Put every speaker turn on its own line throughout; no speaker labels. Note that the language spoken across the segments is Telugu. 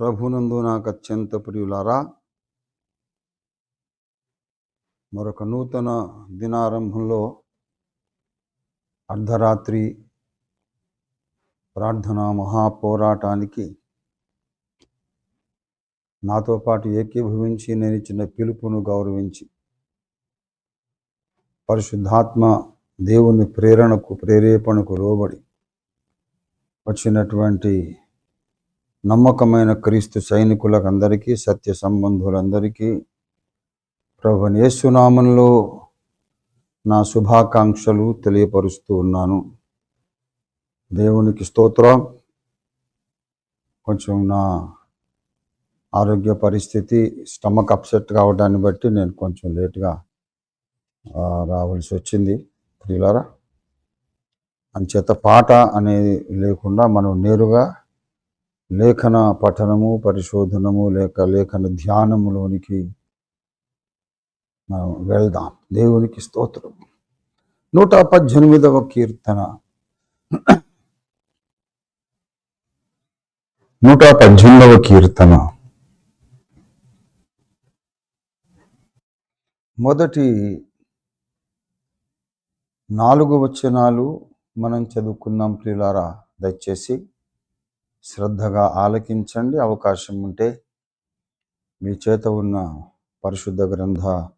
ప్రభునందు నాకు అత్యంత ప్రియులారా మరొక నూతన దినారంభంలో అర్ధరాత్రి ప్రార్థన మహాపోరాటానికి నాతో పాటు ఏకీభవించి నేను ఇచ్చిన పిలుపును గౌరవించి పరిశుద్ధాత్మ దేవుని ప్రేరణకు ప్రేరేపణకు లోబడి వచ్చినటువంటి నమ్మకమైన క్రీస్తు సైనికులకు అందరికీ సత్య సంబంధులందరికీ ప్రభు యేసునామంలో నా శుభాకాంక్షలు తెలియపరుస్తూ ఉన్నాను. దేవునికి స్తోత్రం. కొంచెం నా ఆరోగ్య పరిస్థితి స్టమక్ అప్సెట్ కావడాన్ని బట్టి నేను కొంచెం లేట్గా రావాల్సి వచ్చింది. ప్రియులారా అంచేత పాట అనేది లేకుండా మనం నేరుగా లేఖన పఠనము పరిశోధనము లేక లేఖన ధ్యానములోనికి మనం వెళ్దాం. దేవునికి స్తోత్రం. నూట పద్దెనిమిదవ కీర్తన. నూట పద్దెనిమిదవ కీర్తన. మొదటి నాలుగు వచనాలు మనం చదువుకుందాం ప్రియులారా దయచేసి. శ్రద్ధగా ఆలకించండి. అవకాశం ఉంటే మీ చేత ఉన్న పరిశుద్ధ గ్రంథ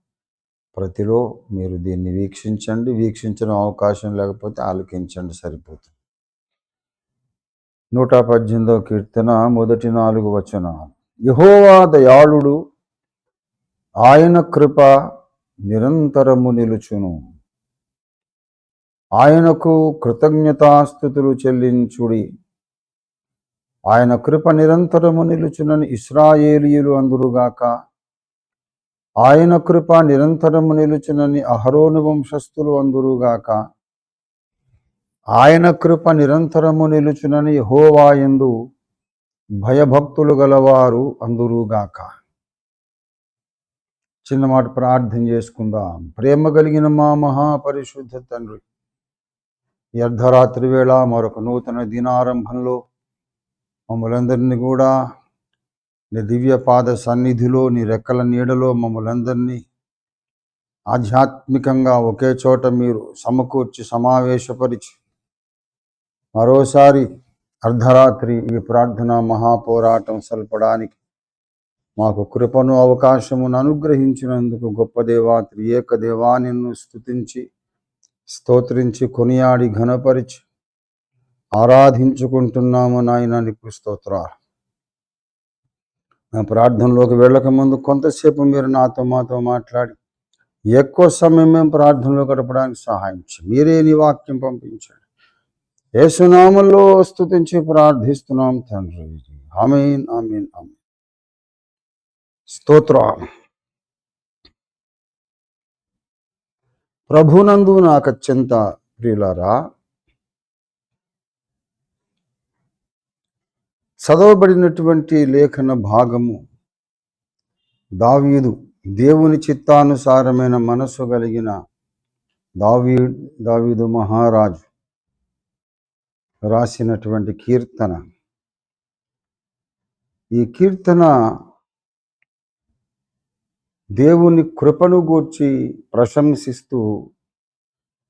ప్రతిలో మీరు దీన్ని వీక్షించండి. వీక్షించడం అవకాశం లేకపోతే ఆలకించండి. సరిపోతుంది. నూట పద్దెనిమిదవ కీర్తన మొదటి నాలుగు వచన యహోవా దయాళుడు ఆయన కృప నిరంతరము నిలుచును. ఆయనకు కృతజ్ఞతాస్థుతులు చెల్లించుడి. ఆయన కృప నిరంతరము నిలుచునని ఇస్రాయేలీయులు అందురుగాక ఆయన కృప నిరంతరము నిలుచునని అహరోను వంశస్థులు అందురుగాక ఆయన కృప నిరంతరము నిలుచునని హోవాయందు భయభక్తులు గలవారు అందురుగాక చిన్నమాట ప్రార్థన చేసుకుందాం. ప్రేమ కలిగిన మా మహాపరిశుద్ధ తండ్రి ఈ అర్ధరాత్రి వేళ మరొక నూతన దినారంభంలో మమ్మలందరినీ కూడా నీ దివ్య పాద సన్నిధిలో నీ రెక్కల నీడలో మమ్మలందరినీ ఆధ్యాత్మికంగా ఒకే చోట మీరు సమకూర్చి సమావేశపరిచి మరోసారి అర్ధరాత్రి ఈ ప్రార్థన మహాపోరాటం సల్పడానికి మాకు కృపను అవకాశమును అనుగ్రహించినందుకు గొప్ప దేవా త్రియేక దేవా నిన్ను స్థుతించి స్తోత్రించి కొనియాడి ఘనపరిచి ఆరాధించుకుంటున్నాము నాయన నీకు స్తోత్ర. నా ప్రార్థనలోకి వెళ్ళక ముందు కొంతసేపు మీరు నాతో మాతో మాట్లాడి ఎక్కువ సమయం మేము ప్రార్థనలో గడపడానికి సహాయం మీరే నీ వాక్యం పంపించండి. యేసునామంలో స్థుతించి ప్రార్థిస్తున్నాం తండ్రి. Amen amen amen. స్తోత్ర. ప్రభునందు నాకు అత్యంత ప్రియులారా చదవబడినటువంటి లేఖన భాగము. దావీదు దేవుని చిత్తానుసారమైన మనస్సు కలిగిన దావీ దావీదు మహారాజు రాసినటువంటి కీర్తన. ఈ కీర్తన దేవుని కృపను గూర్చి ప్రశంసిస్తూ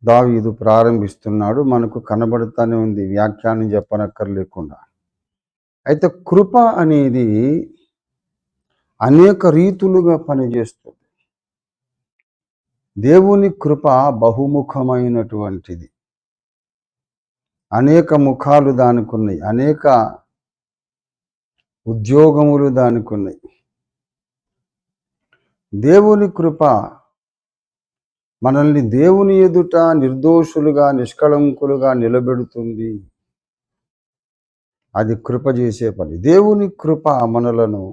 దావీదు ప్రారంభిస్తున్నాడు. మనకు కనబడుతూనే ఉంది. వ్యాఖ్యానం చెప్పనక్కర్లేకుండా. అయితే కృప అనేది అనేక రీతులుగా పనిచేస్తుంది. దేవుని కృప బహుముఖమైనటువంటిది. అనేక ముఖాలు దానికి ఉన్నాయి అనేక ఉద్యోగములు దానికి ఉన్నాయి దేవుని కృప మనల్ని దేవుని ఎదుట నిర్దోషులుగా నిష్కళంకులుగా నిలబెడుతుంది. అది కృప చేసే పని. దేవుని కృప మనలను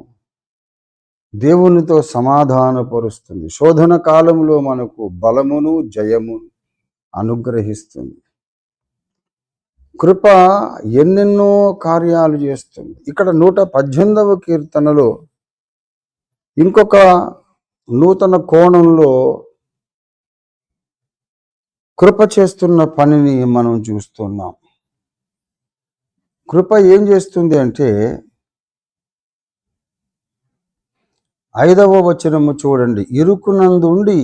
దేవునితో సమాధానపరుస్తుంది. శోధన కాలంలో మనకు బలమును జయము అనుగ్రహిస్తుంది. కృప ఎన్నెన్నో కార్యాలు చేస్తుంది. ఇక్కడ నూట పద్దెనిమిదవ కీర్తనలో ఇంకొక నూతన కోణంలో కృప చేస్తున్న పనిని మనం చూస్తున్నాం. కృప ఏం చేస్తుంది అంటే ఐదవ వచనము చూడండి. ఇరుకునందుండి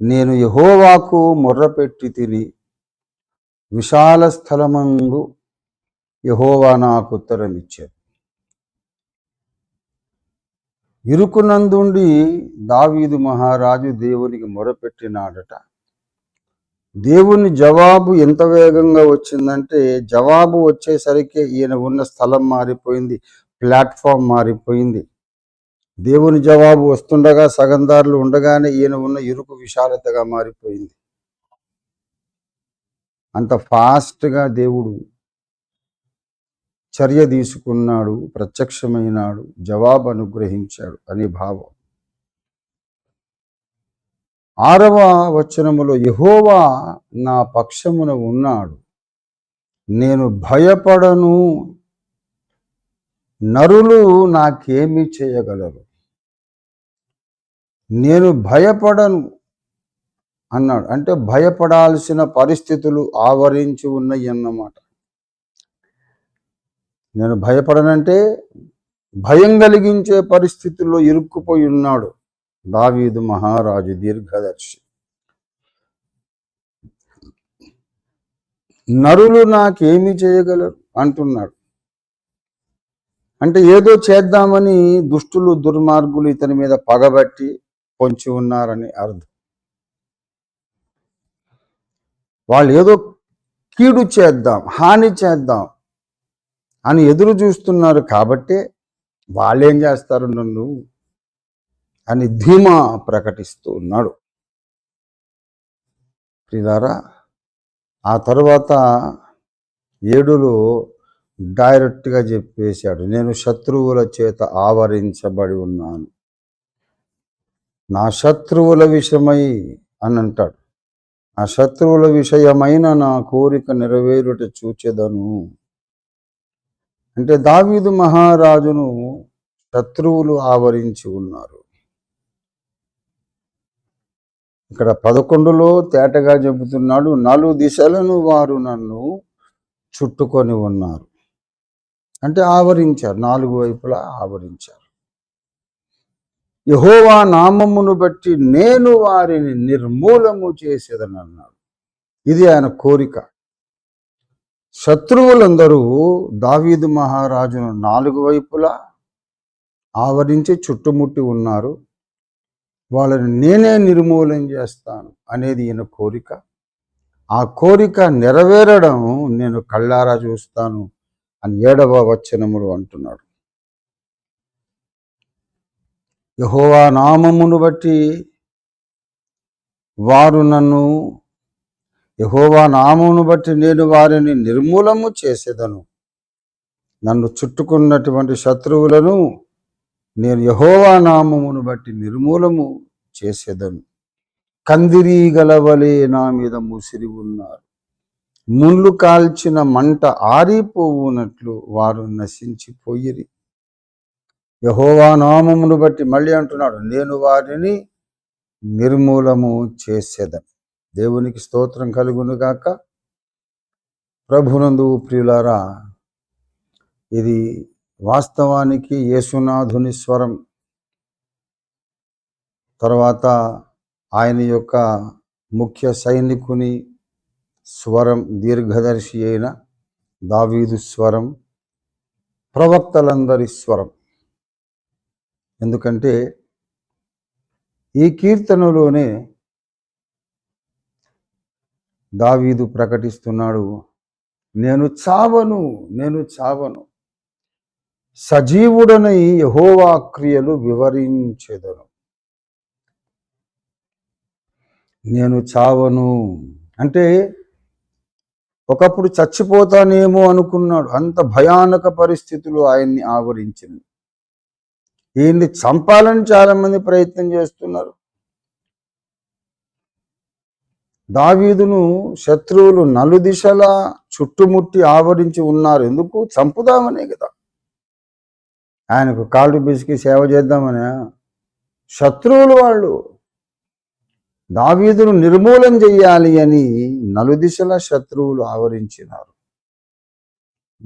నేను యహోవాకు మొర్రపెట్టి తిని విశాల స్థలమందు యహోవా నాకు ఉత్తరం ఇచ్చాడు ఇరుకునందుండి దావీదు మహారాజు దేవునికి మొరపెట్టినాడట. దేవుని జవాబు ఎంత వేగంగా వచ్చిందంటే జవాబు వచ్చేసరికి ఈయన ఉన్న స్థలం మారిపోయింది ప్లాట్ఫామ్ మారిపోయింది. దేవుని జవాబు వస్తుండగా సగందారులు ఉండగానే ఈయన ఉన్న ఇరుకు విశాలతగా మారిపోయింది. అంత ఫాస్ట్గా దేవుడు చర్య తీసుకున్నాడు ప్రత్యక్షమైనాడు జవాబు అనుగ్రహించాడు అనే భావం. ఆరవ వచనములో యహోవా నా పక్షమున ఉన్నాడు. నేను భయపడను నరులు నాకేమి చేయగలరు. నేను భయపడను అన్నాడు. అంటే భయపడాల్సిన పరిస్థితులు ఆవరించి ఉన్నాయి అన్నమాట. నేను భయపడనంటే భయం కలిగించే పరిస్థితుల్లో ఇరుక్కుపోయి ఉన్నాడు. దావీదు మహారాజు దీర్ఘదర్శి. నరులు నాకేమి చేయగలరు? అంటున్నాడు. అంటే ఏదో చేద్దామని దుష్టులు దుర్మార్గులు ఇతని మీద పగబట్టి పొంచి ఉన్నారని అర్థం. వాళ్ళు ఏదో కీడు చేద్దాం హాని చేద్దాం అని ఎదురు చూస్తున్నారు కాబట్టే వాళ్ళేం చేస్తారు నన్ను అని ధీమా ప్రకటిస్తూ ఉన్నాడు. ప్రియులారా ఆ తర్వాత ఏడులో డైరెక్ట్గా చెప్పేశాడు నేను శత్రువుల చేత ఆవరించబడి ఉన్నాను. నా శత్రువుల విషయమై అని అంటాడు. ఆ శత్రువుల విషయమైన నా కోరిక నెరవేరుట చూచెదను. అంటే దావీదు మహారాజును శత్రువులు ఆవరించి ఉన్నారు. ఇక్కడ పదకొండులో తేటగా చెబుతున్నాడు నాలుగు దిశలను వారు నన్ను చుట్టుకొని ఉన్నారు. అంటే ఆవరించారు నాలుగు వైపులా ఆవరించారు. యహోవా నామమును బట్టి నేను వారిని నిర్మూలము చేసేదని అన్నాడు ఇది ఆయన కోరిక. శత్రువులందరూ దావీదు మహారాజును నాలుగు వైపులా ఆవరించి చుట్టుముట్టి ఉన్నారు. వాళ్ళని నేనే నిర్మూలన చేస్తాను అనేది ఈయన కోరిక. ఆ కోరిక నెరవేరడం నేను కళ్ళారా చూస్తాను అని ఏడవ వచనములు అంటున్నాడు. యహోవా నామమును బట్టి వారు నన్ను యహోవా నామమును బట్టి నేను వారిని నిర్మూలము చేసేదను. నన్ను చుట్టుకున్నటువంటి శత్రువులను నేను యహోవా నామమును బట్టి నిర్మూలము చేసేదను. కందిరీగల వలె నా మీద ముసిరి ఉన్నారు. ముళ్ళు కాల్చిన మంట ఆరిపోవునట్లు వారు నశించిపోయిరి. యహోవా నామమును బట్టి మళ్ళీ అంటున్నాడు నేను వారిని నిర్మూలము చేసేదను. దేవునికి స్తోత్రం కలుగును గాక. ప్రభునందు ప్రియులారా ఇది వాస్తవానికి యేసునాథుని స్వరం. తర్వాత ఆయన యొక్క ముఖ్య సైనికుని స్వరం దీర్ఘదర్శి అయిన దావీదు స్వరం ప్రవక్తలందరి స్వరం. ఎందుకంటే ఈ కీర్తనలోనే దావీదు ప్రకటిస్తున్నాడు నేను చావను నేను చావను సజీవుడనై యహోవా క్రియలు వివరించెదను. నేను చావను. అంటే ఒకప్పుడు చచ్చిపోతానేమో అనుకున్నాడు. అంత భయానక పరిస్థితులు ఆయన్ని ఆవరించింది. ఈయన్ని చంపాలని చాలా మంది ప్రయత్నం చేస్తున్నారు. దావీదును శత్రువులు నలుదిశలా చుట్టుముట్టి ఆవరించి ఉన్నారు. ఎందుకు? చంపుదామనే కదా. ఆయనకు కాళ్ళు బిసికి సేవ చేద్దామని శత్రువులు వాళ్ళు. దావీదును నిర్మూలన చెయ్యాలి అని నలుదిశల శత్రువులు ఆవరించినారు.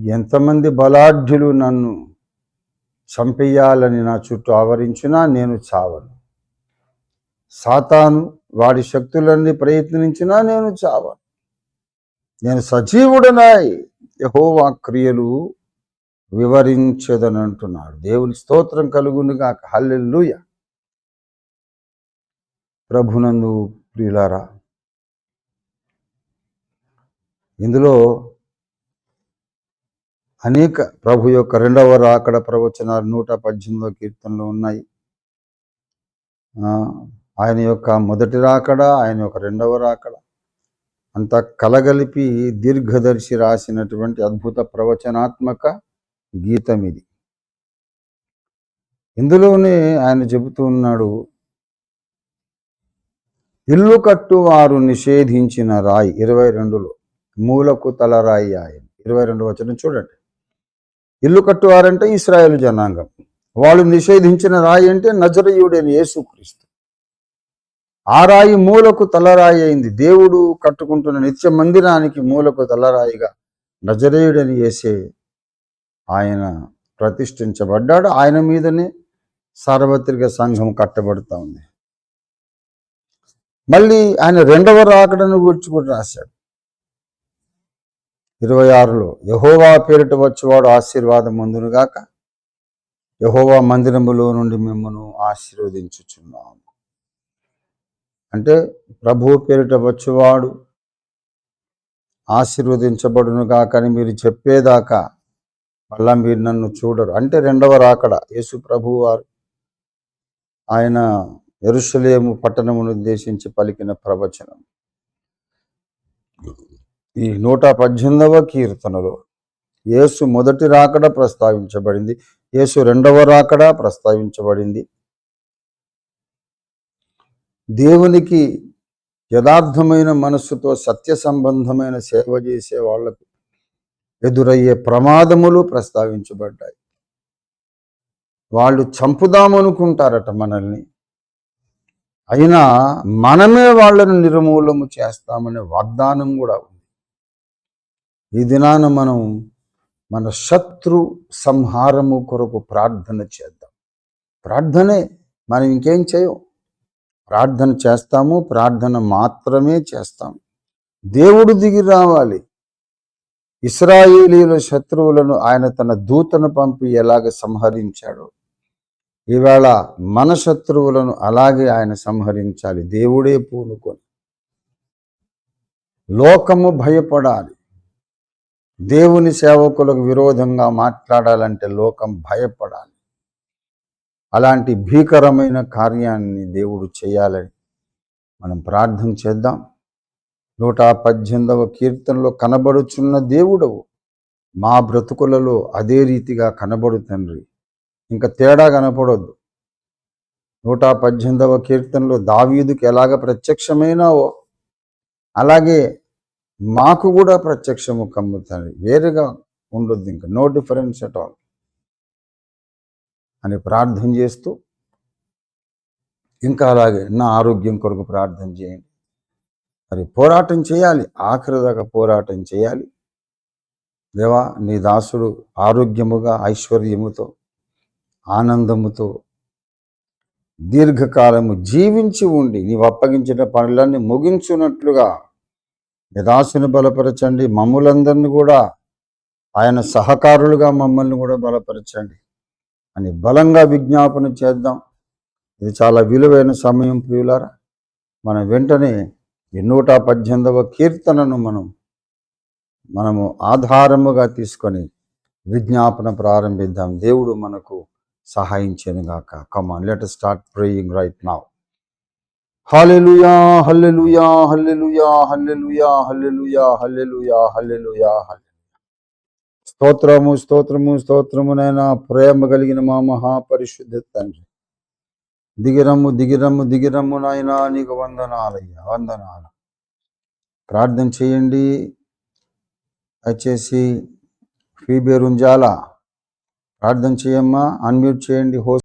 ఎంతమంది బలాఢ్యులు నన్ను చంపేయాలని నా చుట్టూ ఆవరించినా నేను చావను. సాతాను వాడి శక్తులన్నీ ప్రయత్నించినా నేను చావను. నేను సజీవుడనాయి యహోవా క్రియలు వివరించదని అంటున్నాడు దేవుని స్తోత్రం కలుగునుగా హల్లెల్లుయ ప్రభునందు ప్రియులారా ఇందులో అనేక ప్రభు యొక్క రెండవ రాకడ ప్రవచనాలు నూట పద్దెనిమిదో కీర్తనలు ఉన్నాయి. ఆయన యొక్క మొదటి రాకడ ఆయన యొక్క రెండవ రాకడ అంతా కలగలిపి దీర్ఘదర్శి రాసినటువంటి అద్భుత ప్రవచనాత్మక గీతం ఇది ఇందులోనే ఆయన చెబుతూ ఉన్నాడు ఇల్లు కట్టువారు నిషేధించిన రాయి ఇరవై రెండులో మూలకు తల రాయి ఆయన ఇరవై రెండు వచనం చూడండి. ఇల్లు కట్టువారంటే ఇస్రాయేల్ జనాంగం వాళ్ళు నిషేధించిన రాయి అంటే నజరయుడైన యేసుక్రీస్తు. ఆ రాయి మూలకు తలరాయి అయింది. దేవుడు కట్టుకుంటున్న నిత్య మందిరానికి మూలకు తలరాయిగా నజరేయుడని వేసే ఆయన ప్రతిష్ఠించబడ్డాడు. ఆయన మీదనే సార్వత్రిక సంఘం కట్టబడుతూ ఉంది. మళ్ళీ ఆయన రెండవ రాకడను గురించి కూడా రాశాడు. ఇరవై ఆరులో యహోవా పేరిట వచ్చేవాడు ఆశీర్వాదం ముందునుగాక యహోవా మందిరములో నుండి మిమ్మను ఆశీర్వదించుచున్నాము అంటే ప్రభు పేరిట వచ్చేవాడు ఆశీర్వదించబడునుగాకని మీరు చెప్పేదాకా మళ్ళా మీరు నన్ను చూడరు. అంటే రెండవ రాకడ. యేసు ప్రభు వారు ఆయన ఎరుసలేము పట్టణమును ఉద్దేశించి పలికిన ప్రవచనం. ఈ నూట పద్దెనిమిదవ కీర్తనలో యేసు మొదటి రాకడ ప్రస్తావించబడింది. యేసు రెండవ రాకడ ప్రస్తావించబడింది. దేవునికి యథార్థమైన మనస్సుతో సత్య సంబంధమైన సేవ చేసే వాళ్ళకు ఎదురయ్యే ప్రమాదములు ప్రస్తావించబడ్డాయి. వాళ్ళు చంపుదామనుకుంటారట మనల్ని. అయినా మనమే వాళ్ళను నిర్మూలము చేస్తామనే వాగ్దానం కూడా ఉంది. ఈ దినాన మనం మన శత్రు సంహారము కొరకు ప్రార్థన చేద్దాం. ప్రార్థనే మనం ఇంకేం చేయం? ప్రార్థన చేస్తాము ప్రార్థన మాత్రమే చేస్తాము దేవుడు దిగి రావాలి. ఇస్రాయేలీల శత్రువులను ఆయన తన దూతను పంపి ఎలాగ సంహరించాడో. ఈవేళ మన శత్రువులను అలాగే ఆయన సంహరించాలి. దేవుడే పూనుకొని. లోకము భయపడాలి. దేవుని సేవకులకు విరోధంగా మాట్లాడాలంటే లోకం భయపడాలి. అలాంటి భీకరమైన కార్యాన్ని దేవుడు చేయాలని మనం ప్రార్థన చేద్దాం. నూట పద్దెనిమిదవ కీర్తనలో కనబడుచున్న దేవుడవు. మా బ్రతుకులలో అదే రీతిగా కనబడు తండ్రి. ఇంకా తేడా కనపడొద్దు. నూట పద్దెనిమిదవ కీర్తనలో దావీదుకి ఎలాగ ప్రత్యక్షమైనావో అలాగే మాకు కూడా ప్రత్యక్షము కమ్ముతుంది వేరుగా ఉండొద్దు ఇంకా. No difference at all. అని ప్రార్థన చేస్తూ ఇంకా అలాగే నా ఆరోగ్యం కొరకు ప్రార్థన చేయండి. మరి పోరాటం చేయాలి. ఆఖరి దాకా పోరాటం చేయాలి. దేవా నీ దాసుడు ఆరోగ్యముగా ఐశ్వర్యముతో ఆనందముతో దీర్ఘకాలము జీవించి ఉండి నీవు అప్పగించిన పనులన్నీ ముగించున్నట్లుగా నిదాసుని బలపరచండి. మమ్ములందరినీ కూడా ఆయన సహకారులుగా మమ్మల్ని కూడా బలపరచండి అని బలంగా విజ్ఞాపన చేద్దాం. ఇది చాలా విలువైన సమయం ప్రియులారా. మనం వెంటనే ఈ నూట పద్దెనిమిదవ కీర్తనను మనం మనము ఆధారముగా తీసుకొని విజ్ఞాపన ప్రారంభిద్దాం. దేవుడు మనకు సహాయించను గాక. Come on let start praying right now hallelujah hallelujah hallelujah hallelujah hallelujah hallelujah hallelujah hallelujah స్తోత్రము స్తోత్రము స్తోత్రమునైనా ప్రేమ కలిగిన మా మహాపరిశుద్ధ తండ్రి దిగిరమ్ము దిగిరమ్ము దిగిరమ్ము నాయనా నీకు వందనాలయ్యా వందనాలు. ప్రార్థన చేయండి. వచ్చేసి ఫీబేరుంజాల ప్రార్థన చేయమ్మా అన్మ్యూట్ చేయండి హోస్